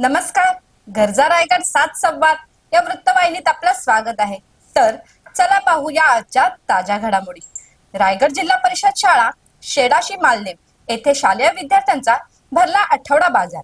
नमस्कार. गरजा रायगड सात संवाद या वृत्तवाहिनीत आपलं स्वागत आहे. तर चला पाहूया आजच्या ताज्या घडामोडी. रायगड जिल्हा परिषद शाळा शेडाशी मालदेव येथे शालेय विद्यार्थ्यांचा भरला आठवडा बाजार.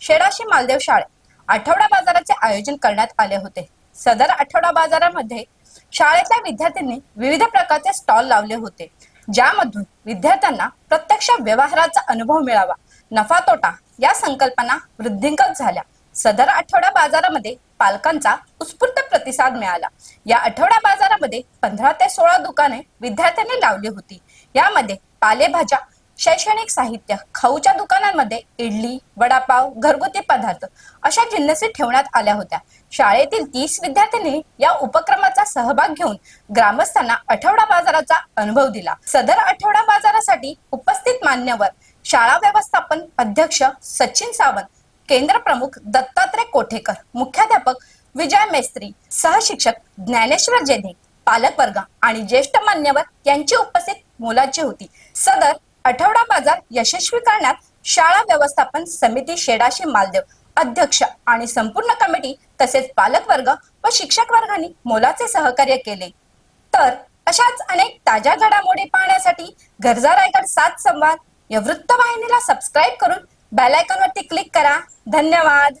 शेडाशी मालदेव शाळेत आठवडा बाजाराचे आयोजन करण्यात आले होते. सदर आठवडा बाजारामध्ये शाळेतल्या विद्यार्थ्यांनी विविध प्रकारचे स्टॉल लावले होते. ज्यामधून विद्यार्थ्यांना प्रत्यक्ष व्यवहाराचा अनुभव मिळावा नफा तोटा या संकल्पना वृद्धिंगत झाल्या. सदर आठवडा बाजारामध्ये पालकांचा उत्स्फूर्त प्रतिसाद मिळाला. या आठवडा बाजारामध्ये पंधरा ते सोळा दुकाने विद्यार्थ्यांनी लावली होती. यामध्ये पालेभाज्या शैक्षणिक साहित्य खाऊच्या दुकानांमध्ये इडली वडापाव घरगुती पदार्थ अशा जिन्नसी ठेवण्यात आल्या होत्या. शाळेतील तीस विद्यार्थ्यांनी या उपक्रमाचा सहभाग घेऊन ग्रामस्थांना आठवडा बाजाराचा अनुभव दिला. सदर आठवडा बाजारासाठी उपस्थित मान्यवर शाळा व्यवस्थापन अध्यक्ष सचिन सावंत केंद्र प्रमुख दत्तात्रय कोठेकर मुख्याध्यापक विजय मेस्त्री सहशिक्षक ज्ञानेश्वर जेधे पालक वर्ग आणि ज्येष्ठ मान्यवर यांची उपस्थित मोलाची होती. सदर आठवडा बाजार यशस्वी करण्यात शाळा व्यवस्थापन समिती शेडाशी मालदेव अध्यक्ष आणि संपूर्ण कमिटी तसेच पालकवर्ग व शिक्षक वर्गाने मोलाचे सहकार्य केले. तर अशाच अनेक ताज्या घडामोडी पाहण्यासाठी गरजा रायगड सात संवाद या वृत्तवाहिनीला सबस्क्राईब करून बेल आयकॉन वरती क्लिक करा. धन्यवाद.